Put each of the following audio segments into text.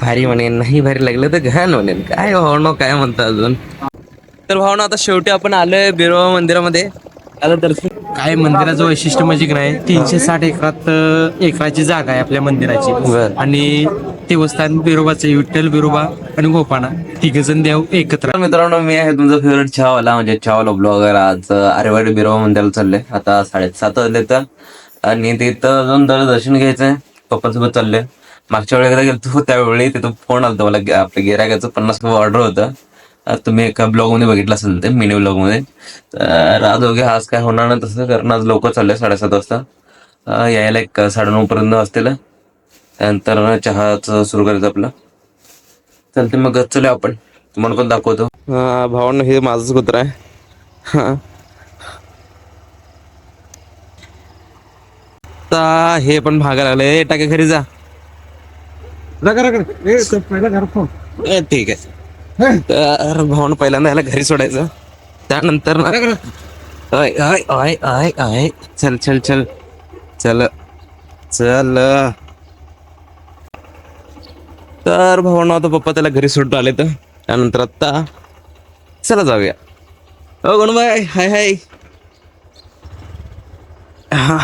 भारी म्हणेन नाही भारी लागलं तर घाण म्हणेन काय भावनो काय म्हणता अजून? तर भावना आता शेवटी आपण आलोय बिरोबा मंदिरामध्ये. आता दर्शन. काय मंदिराचं वैशिष्ट्य म्हणजे काय तीनशे साठ एकरात अं, एकराची जागा आहे आपल्या मंदिराची. बर. आणि देवस्थान बिरोबाचे विठ्ठल बिरोबा आणि गोपाना तिघ जण देव एकत्र. तर मित्रांनो मी आहे तुमचा फेवरेट चहावाला म्हणजे चहावाला ब्लॉगर आज आरेवाडी बिरोबा मंदिराला चालले आता साडेसात वाजले तर. आणि तिथं जाऊन जरा दर्शन घ्यायचंय. पप्पासोबत चालले मागच्या वेळेला गेलो गेलो हो, त्यावेळी तिथं फोन आलता मला आपल्या गिरायकाचं पन्नास ऑर्डर होतं. तुम्ही एका ब्लॉगमध्ये बघितलं असेल ते मिनी ब्लॉगमध्ये तर आज वगैरे आज काय होणार नाही तसं कारण आज लवकर चाललंय साडेसात वाजता. यायला एक साडेनऊ पर्यंत असतील. त्यानंतर चहाचं सुरू करायचं आपलं. चालते मग चला आपण. तुम्हाला पण दाखवतो? भावांना हे माझंच कुत्र आहे. हां आता हे पण भागायला लागले टाके घरी जा. ए, ठीक आहे. तर भावानं पहिल्यांदा याला घरी सोडायचं. त्यानंतर ना आय आय आय आय आय चल चल चल. चल. चल. तर भावानं आता पप्पा त्याला घरी सोडतो आले तर त्यानंतर आता चला जाऊया. हो गणबाई हाय हाय. हा.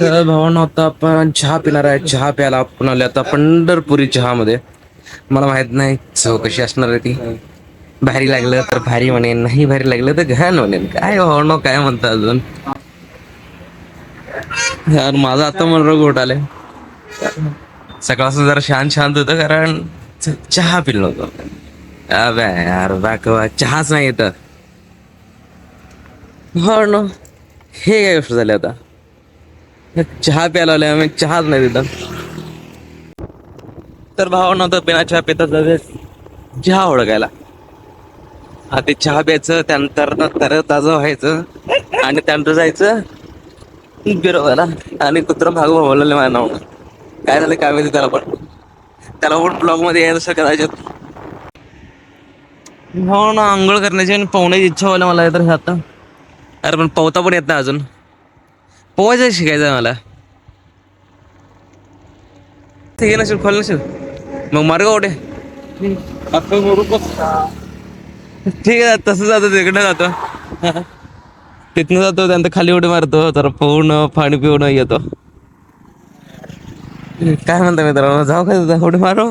तर भावांनो आता आपण चहा पिणार आहे. चहा प्यायला आपण आले आता पंढरपुरी चहा मध्ये मला माहीत नाही चव कशी असणार आहे ती. भारी लागलं तर भारी म्हणेन नाही भारी लागलं तर घाण म्हणेन. काय हो, भावनो काय म्हणता अजून? यार माझा आता मन गोट आले सकाळचं जरा शांत शांत होतं कारण चहा पिलं नव्हतं. अबे यार बाकवा चहाच नाही येत. हो ना. हे काय गोष्ट झाली आता? चहा प्यायला आलोय आम्ही चहाच नाही तिथं. तर भाव नव्हतं बिना चहा पिता चहा ओळखायला. हा ते चहा प्यायचं त्यानंतर तर ताजं व्हायचं आणि त्यानंतर जायचं बिरोबाला आणि कुत्र भाग भावलेलं माझ्या नाव काय झालं काय माहिती त्याला पण. त्याला पण ब्लॉगमध्ये यायचं कदाचित हो ना आंघोळ करण्याची आणि पोहण्याची इच्छा व्हायला मला तर आता अरे पण पोहता पण येत नाही अजून. पोहायचं शिकायचं आहे मला. ते हे नसेल खोल नसेल मग मार्ग ओढे ठीक आहे तसं जातो तिकडे जातो. तिथनं जातो त्यानंतर खाली उडी मारतो तर पोहणं पाणी पिवणं येतो. काय म्हणता मित्रांनो जाऊ काय तिथं उडी मारो?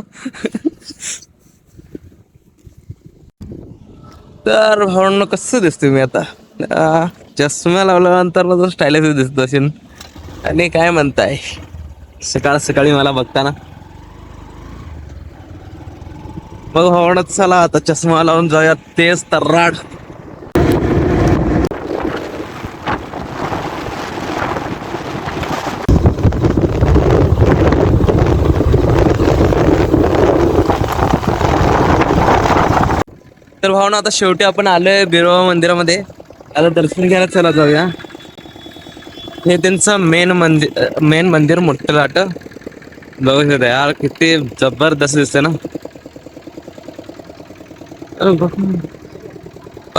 तर भावनं कसं दिसतोय मी आता? चष्मा लावल्यानंतर स्टायलिश दिसतो असेल. आणि काय म्हणताय? सकाळ सकाळी मला बघताना. मग भावनात चला आता चष्मा लावून जाऊया तेच तर्राड तर भावना आता शेवटी आपण आलोय बिरोबा मंदिरामध्ये. आता दर्शन घ्यायला चला जाऊया. हे त्यांचं मेन मंदिर मेन मंदिर मोठं लाट. बघू शकता यार किती जबरदस्त दिसते ना. अरे बाबा.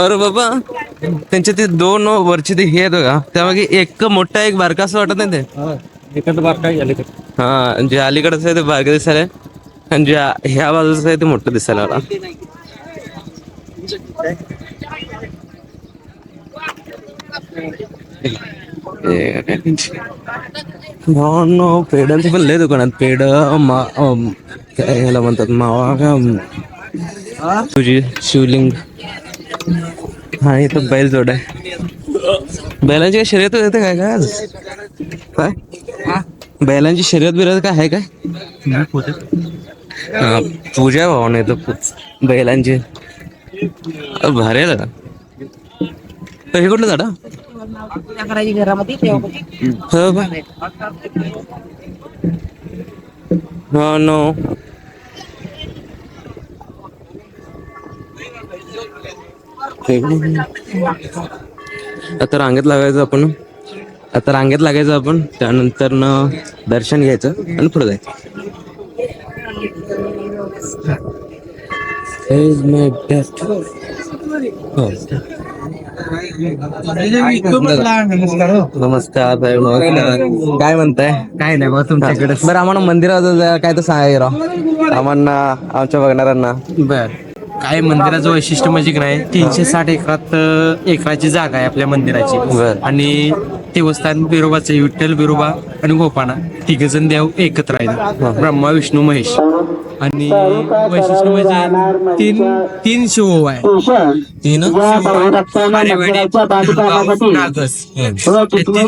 अरे बाबा. त्यांचे ते दोन वरचे ते हे आहेत बघा. त्यामागे एक मोठा एक बारका असं वाटत नाही ते? हा जे अलीकडचं आहे ते बारकं दिसायला आणि जे ह्या बाजूचं आहे ते मोठं दिसायला मला नो पेड्यांचं पण लय दुकानात पेड मा काय ह्याला म्हणतात मावा का तुझी शिवलिंग. हा इथं बैल जोड आहे. बैलांची काय शर्यत होते काय काय आज? काय? बैलांची शर्यत बिर्यत काय आहे काय? पूजा भावना येतं पू- बैलांची भारी आहे हे कुठलं झाडा? घरामध्ये हो. बा हो नो. आता रांगेत लागायचं आपण. आता रांगेत लागायचं आपण. त्यानंतर न दर्शन घ्यायचं आणि पुढे जायचं. नमस्कार साहेब नमस्कार काय म्हणताय? काय नाही बघा तुमच्याकडे. बरं आम्हाला जायला काय तर सांगा राव आम्हाला आमच्या बघणाऱ्यांना. बर. काय मंदिराचं वैशिष्ट्य म्हणजे की नाही तीनशे साठ एकरात अं, एकराची जागा आहे आपल्या मंदिराची. बर. आणि देवस्थान बिरोबाचे विठ्ठल बिरोबा आणि गोपाना. तिघ जण देव एकत्र आहेत. ब्रह्मा विष्णू महेश. आणि वैशिष्ट्य म्हणजे तीन तीन शिव आहे तीन गाव, नागस हे तीन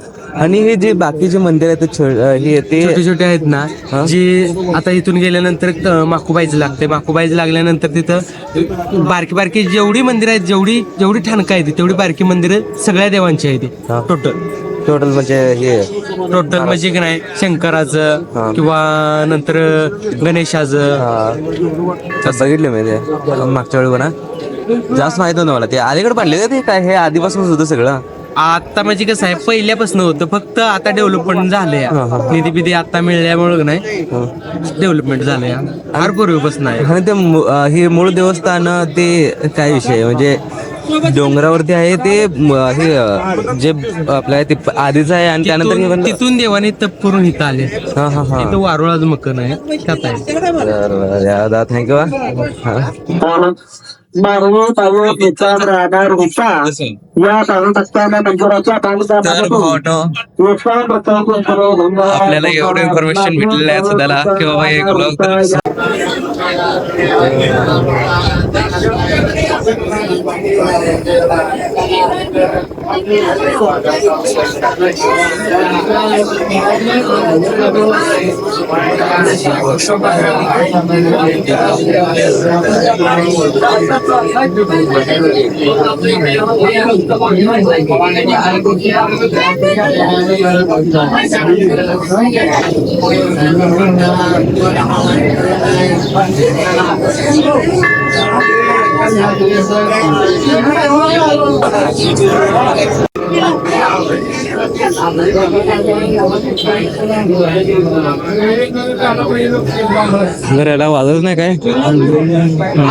आणि हे जे बाकीचे मंदिर आहेत हे ते छोटे छोटे आहेत ना जे आता इथून गेल्यानंतर माकुबाईचं लागते. माकुबाईचं लागल्यानंतर तिथं बारकी बारकी जेवढी मंदिर आहेत जेवढी जेवढी ठाणकं आहेत जेवढी बारकी मंदिरं सगळ्या देवांची आहेत. टोटल टोटल म्हणजे हे टोटल म्हणजे की नाही शंकराचं किंवा नंतर गणेशाचं. बघितले मी ते. मागच्या वेळी हा. जास्त माहीत नव्हतं मला. ते अलीकडे पडले का ते काय? हे आधीपासूनच होतं सगळं. आता म्हणजे कसं आहे पहिल्यापासून होतं फक्त आता डेव्हलपमेंट झालंय. निधी बिधी आता मिळाल्यामुळे नाही डेव्हलपमेंट झालंय. फार पूर्वीपासून आहे. आणि ते मु- अं, हे मूळ देवस्थान ते काय विषय आहे? म्हणजे डोंगरावरती आहे ते म- हे अं, जे आपल्या ते आधीच आहे आणि त्यानंतर हे तिथून तिथून देवाने तप करून इथं आले. हा हा हा. इथं वारुळाच मकन आहे त्यात आहे. थँक्यू राहणार होता या पाऊस असताना मंदिराच्या आपल्याला एवढं इन्फॉर्मेशन भेटलेलं आहे सध्याला. की बाबा एक ब्लॉग जर याला वाजत नाही काय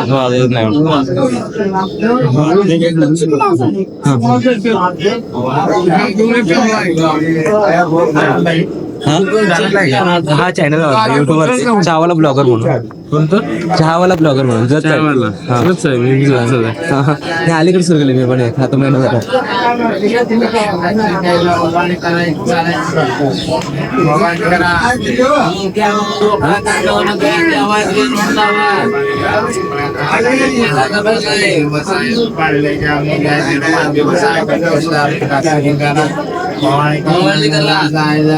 वाजत नाही हा हा चॅनल युट्यूबवर चहावाला ब्लॉगर म्हणून कोणतं? चहावाला ब्लॉगर म्हणून जर मी अलीकडे सुरू केले मी पण एक आता महिना झाला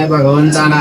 भगवंताना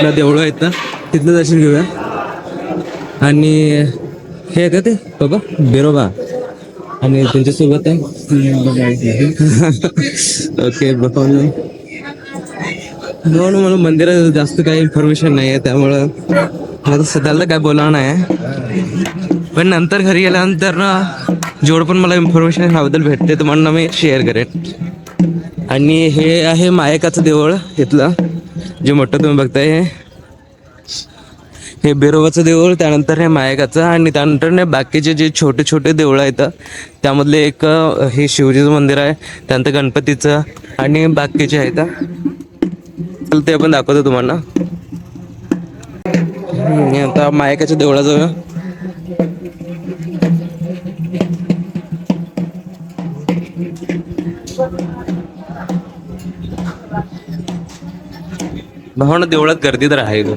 आपल्या देवळं आहेत ना तिथलं दर्शन घेऊया. आणि हे का ते? बाबा बिरोबा. आणि त्यांच्यासोबत आहे. ओके म्हणून मला मंदिरात जास्त काही इन्फॉर्मेशन नाही आहे त्यामुळं मला सध्याला काय बोलावं नाही. पण नंतर घरी गेल्यानंतर ना जेवढं पण मला इन्फॉर्मेशन ह्याबद्दल भेटते तुम्हाला मी शेअर करेन. आणि हे आहे मायकाचं देवळ इथलं. जे मोठं तुम्ही बघताय हे हे बिरोबाचं देऊळ त्यानंतर हे मायकाचं आणि त्यानंतर ने बाकीचे जे छोटे छोटे देऊळ आहेत त्यामधले एक हे शिवजीचं मंदिर आहे त्यानंतर गणपतीचं आणि बाकीचे आहेत. ते पण दाखवतो तुम्हाला. आता मायकाच्या देवळाजवळ भावना देवळात गर्दी तर आहे ग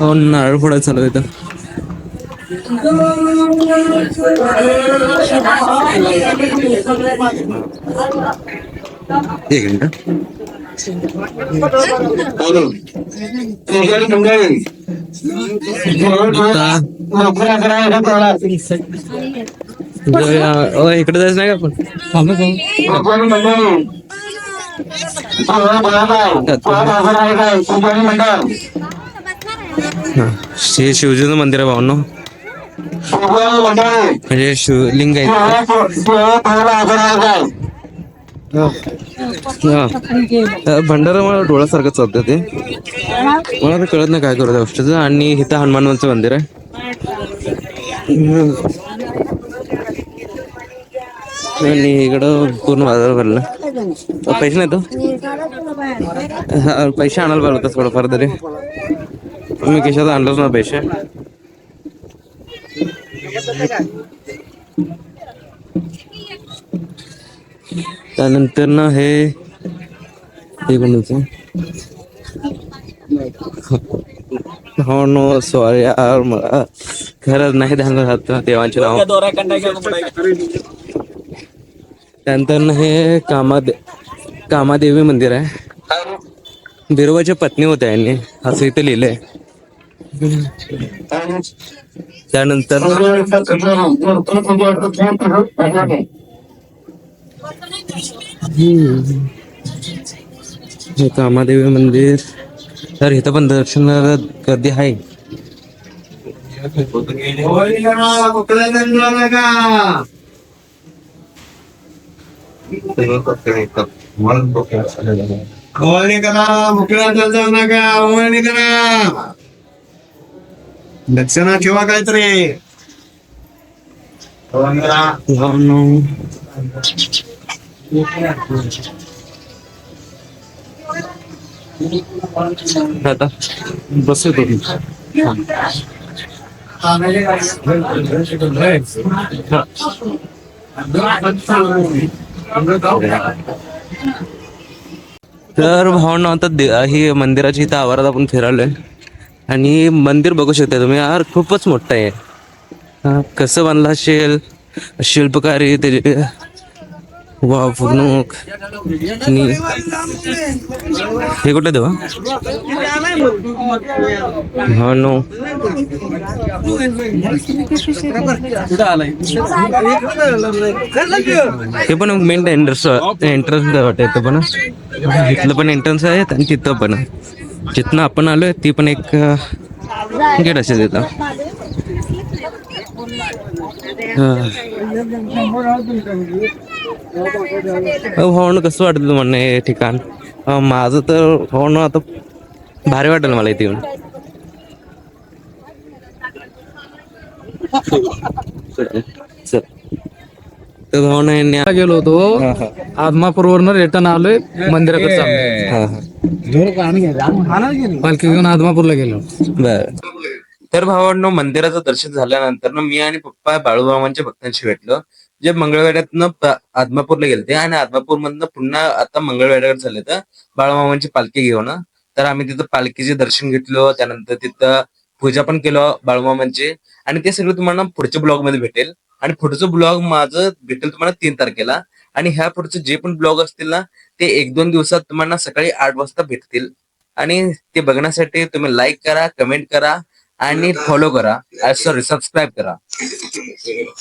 हो नारळ फोडा चालू आहे इथं. एक मिनिट शेजारी मंडळी आता नोकऱ्या करायला बोला. जाऊया. अ, इकडे जायचं नाही का आपण शेजारी मंडळी सगळं बरोबर आहे. पाच हजार आहे काय? शेजारी मंडळ हा. हे शिवजीचं मंदिर आहे भावनो शेजारी मंडळी म्हणजे शिवलिंग आहे भंडारा मला डोळ्यासारखं चालतं ते. मला तर कळत नाही काय करू त्या आणि इथं हनुमानचं मंदिर आहे. आणि इकडं पूर्ण बाजार भरला. पैसे नाही तो हो? पैसे आणायला पाहिजे होतं थोडंफार तरी. मी कशात आणलोच ना पैसे. त्यानंतर ना हे हे हो नो सॉरी यार मला खरंच नाही ध्यान राहत देवांचे नाव. त्यानंतर ना हे कामादे कामादेवी मंदिर आहे. बिरोबाच्या पत्नी होत्या यांनी असं इथे लिहिलंय. त्यानंतर हे कामादेवी मंदिर. तर इथं पण दर्शनाला गर्दी आहे. दक्षिणा ठेवा काहीतरी. आता बस येतो तर भावना आता ही मंदिराची इथं आवारात आपण फिरालोय. आणि मंदिर बघू शकता तुम्ही यार खूपच मोठं आहे. कसं बांधलं असेल? शिल्पकारी त्याचे वा फुगणूक आणि हे कुठे देवा? हा नो. हे पण मेन एंट्रन्स एंट्रन्स वाटत पण. इथलं पण एंट्रन्स आहे आणि तिथं पण. जिथनं आपण आलोय ती पण एक गेट असेल तिथं. भावनं कसं वाटतं तुम्हाला हे ठिकाण? माझं तर भावनं आता भारी वाटेल मला इथे येऊन. चल. तर भावना यांनी गेलो होतो. आदमापूरवरनं रिटर्न आलोय मंदिराकडे हा हा. पालखी घेऊन आदमापूरला गेलो. बर. तर भावांनो मंदिराचं दर्शन झाल्यानंतर ना मी आणि पप्पा बाळूमामांच्या भक्तांशी भेटलो. जे मंगळवेड्यातनं आदमापूरला गेलते आणि आदमापूर मधनं पुन्हा आता मंगळवेड्याकडे झाले तर बाळूमामांची पालखी घेऊन तर आम्ही तिथं पालखीचे दर्शन घेतलो त्यानंतर तिथं पूजा पण केलो बाळूमामांची. आणि ते सगळं तुम्हाला पुढच्या ब्लॉगमध्ये भेटेल. आणि पुढचं ब्लॉग माझं भेटेल तुम्हाला तीन तारखेला. आणि ह्या पुढचे जे पण ब्लॉग असतील ना ते एक दोन दिवसात तुम्हाला सकाळी आठ वाजता भेटतील. आणि ते बघण्यासाठी तुम्ही लाईक करा कमेंट करा आणि फॉलो करा. सॉरी सबस्क्राईब करा.